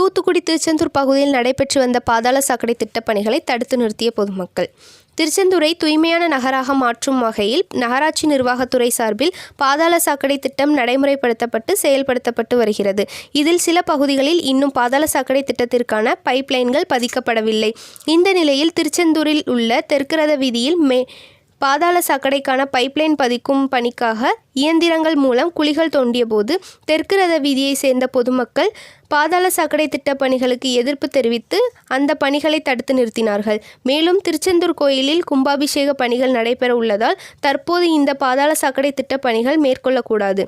தூத்துக்குடி திருச்செந்தூர் பகுதியில் நடைபெற்று வந்த பாதாள சாக்கடை திட்டப் பணிகளை தடுத்து நிறுத்திய பொதுமக்கள். திருச்செந்தூரை தூய்மையான நகராக மாற்றும் வகையில் நகராட்சி நிர்வாகத்துறை சார்பில் பாதாள சாக்கடை திட்டம் நடைமுறைப்படுத்தப்பட்டு செயல்படுத்தப்பட்டு வருகிறது. இதில் சில பகுதிகளில் இன்னும் பாதாள சாக்கடை திட்டத்திற்கான பைப்லைன்கள் பதிக்கப்படவில்லை. இந்த நிலையில் திருச்செந்தூரில் உள்ள தெற்குரத வீதியில் மே பாதாள சாக்கடைக்கான பைப்லைன் பதிக்கும் பணிக்காக இயந்திரங்கள் மூலம் குழிகள் தோண்டியபோது தெற்கு ரத வீதியை சேர்ந்த பொதுமக்கள் பாதாள சாக்கடை திட்டப் பணிகளுக்கு எதிர்ப்பு தெரிவித்து அந்த பணிகளை தடுத்து நிறுத்தினார்கள். மேலும் திருச்செந்தூர் கோயிலில் கும்பாபிஷேக பணிகள் நடைபெற உள்ளதால் தற்போது இந்த பாதாள சாக்கடை திட்டப் பணிகள் மேற்கொள்ளக்கூடாது.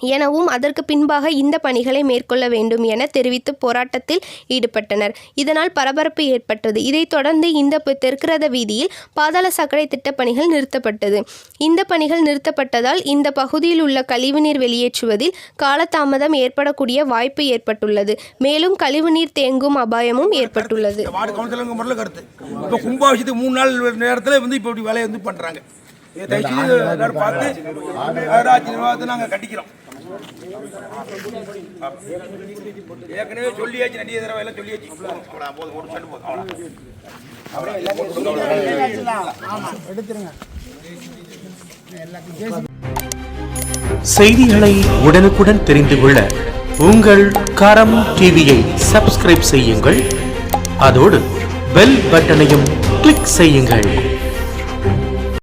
எனவும் அதற்கு பின்பாக இந்த பணிகளை மேற்கொள்ள வேண்டும் என தெரிவித்து போராட்டத்தில் ஈடுபட்டனர். இதனால் பரபரப்பு ஏற்பட்டது. இதைத் தொடர்ந்து இந்த தெற்கிரத வீதியில் பாதாள சாக்கடை திட்டப் பணிகள் நிறுத்தப்பட்டது. இந்த பணிகள் நிறுத்தப்பட்டதால் இந்த பகுதியில் உள்ள கழிவுநீர் வெளியேற்றுவதில் காலதாமதம் ஏற்படக்கூடிய வாய்ப்பு ஏற்பட்டுள்ளது. மேலும் கழிவுநீர் தேங்கும் அபாயமும் ஏற்பட்டுள்ளது. கும்பாபிஷத்துக்கு மூணு நாள் நேரத்தில் வந்து இப்போ இப்படி வேலையை வந்து பண்ணுறாங்க தயவுசெய்து பார்த்து நிர்வாகத்தை நாங்கள் கட்டிக்கிறோம் ஏற்கனவே சொல்லியாச்சு நிறைய தடவை எல்லாம் சொல்லியாச்சு. போதும் ஒரு சொல்லு போதும். செய்திகளை உடனுக்குடன் தெரிந்து கொள்ள உங்கள் கரம் டிவியை சப்ஸ்கிரைப் செய்யுங்கள். அதோடு பெல் பட்டனையும் கிளிக் செய்யுங்கள்.